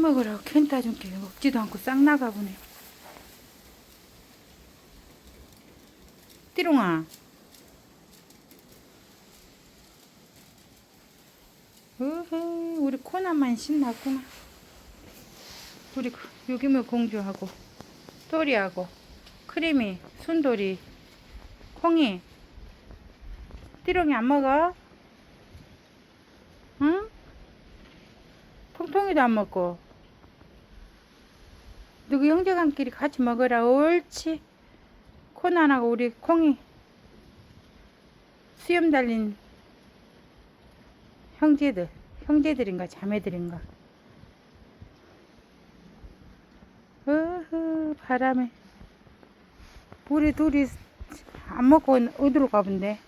먹으라고 캔 따 준 게 먹지도 않고 싹 나가보네. 띠롱아. 으흐, 우리 코나만 신났구나. 우리 그- 유기물 공주하고, 또리하고, 크림이, 순돌이, 콩이. 띠롱이 안 먹어? 응? 통통이도 안 먹고. 누구 형제간끼리 같이 먹으라. 옳지. 코난하고 우리 콩이 수염 달린 형제들, 형제들인가 자매들인가. 어허, 바람에. 우리 둘이 안 먹고 어디로 가본데?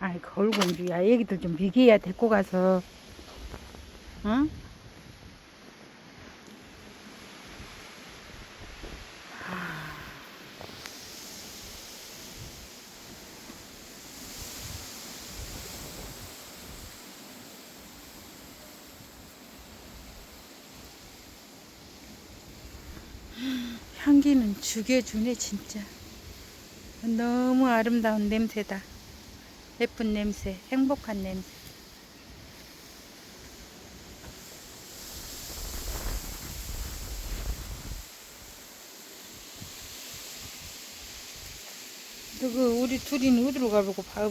아이, 거울 공주야. 얘기들 좀 미개야 데리고 가서. 응? 향기는 죽여주네 진짜. 너무 아름다운 냄새다. 예쁜 냄새 행복한 냄새 너그 우리 둘이는 어디로 가보고 밥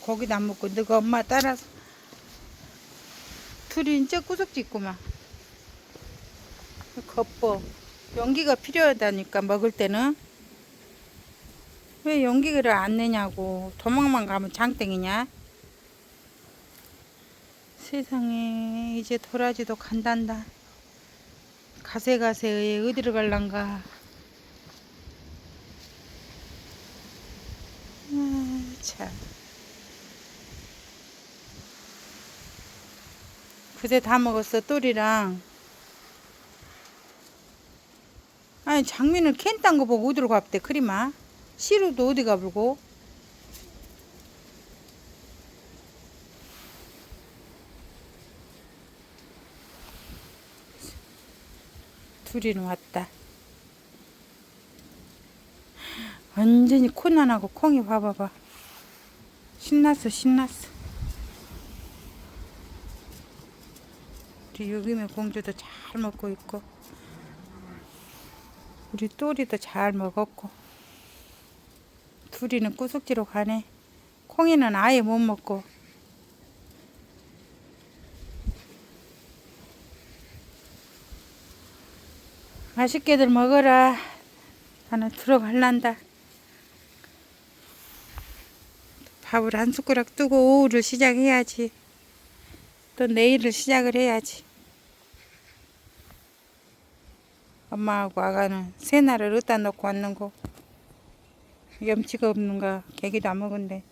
거기도 안 먹고 너가 엄마 따라서 둘이 진짜 구석지 있구만. 겉보. 연기가 필요하다니까 먹을 때는. 왜 연기를 안 내냐고. 도망만 가면 장땡이냐? 세상에 이제 도라지도 간단다. 가세가세 어디로 갈란가 참. 그새 다 먹었어 똘이랑. 아니 장미는 캔 딴 거 보고 어디로 갔대 크리마 시루도 어디 가불고? 둘이는 왔다. 완전히 코난하고 콩이 봐봐봐 신났어 신났어. 우리 유기물 공주도 잘 먹고 있고 우리 또리도 잘 먹었고 둘이는 구석지로 가네. 콩이는 아예 못 먹고. 맛있게들 먹어라. 나는 들어갈란다 밥을 한 숟가락 뜨고 오후를 시작해야지. 또 내일을 시작을 해야지. 엄마하고 아가는 새날을 어디다 놓고 왔는고? 염치가 없는가? 계기도 안 먹은데